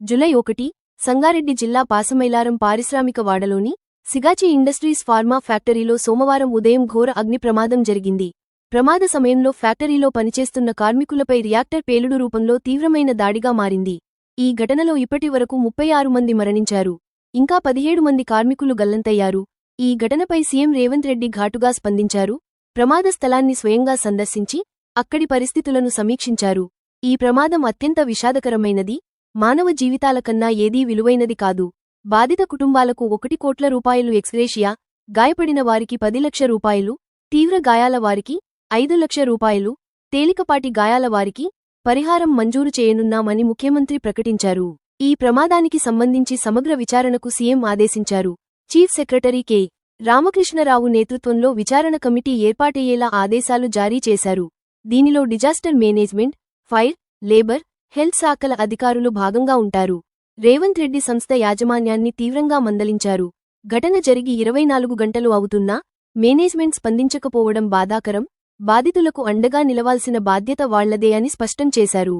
July ఒకటి సంగారెడ్డి జిల్లా పాసమైలారం పారిశ్రామిక వాడలోని సిగాచి ఇండస్ట్రీస్ ఫార్మా ఫ్యాక్టరీలో సోమవారం ఉదయం ఘోర అగ్ని ప్రమాదం జరిగింది. ప్రమాద సమయంలో ఫ్యాక్టరీలో పనిచేస్తున్న కార్మికులపై రియాక్టర్ పేలుడు రూపంలో తీవ్రమైన దాడిగా మారింది. ఈ ఘటనలో ఇప్పటి వరకు ముప్పై ఆరు మంది మరణించారు. ఇంకా పదిహేడు మంది కార్మికులు గల్లంతయ్యారు. ఈ ఘటనపై సీఎం రేవంత్ రెడ్డి ఘాటుగా స్పందించారు. ప్రమాద స్థలాన్ని స్వయంగా సందర్శించి అక్కడి పరిస్థితులను సమీక్షించారు. ఈ ప్రమాదం అత్యంత విషాదకరమైనది. మానవ జీవితాల కన్నా ఏదీ విలువైనది కాదు. బాధిత కుటుంబాలకు ఒకటి కోట్ల రూపాయలు ఎక్స్గ్రేషియా గాయపడిన వారికి పది లక్ష రూపాయలు తీవ్ర గాయాల వారికి ఐదు లక్ష రూపాయలు తేలికపాటి గాయాల వారికి పరిహారం మంజూరు చేయనున్నామని ముఖ్యమంత్రి ప్రకటించారు. ఈ ప్రమాదానికి సంబంధించి సమగ్ర విచారణకు సీఎం ఆదేశించారు. Chief secretary K. రామకృష్ణరావు నేతృత్వంలో విచారణ కమిటీ ఏర్పాటయ్యేలా ఆదేశాలు జారీ చేశారు. దీనిలో disaster management fire labour health శాఖల అధికారులు భాగంగా ఉంటారు. రేవంత్ రెడ్డి సంస్థ యాజమాన్యాన్ని తీవ్రంగా మందలించారు. ఘటన జరిగి ఇరవై నాలుగు గంటలు అవుతున్నా మేనేజ్మెంట్ స్పందించకపోవడం బాధాకరం బాధితులకు అండగా నిలవాల్సిన బాధ్యత వాళ్ళదే అని స్పష్టం చేశారు.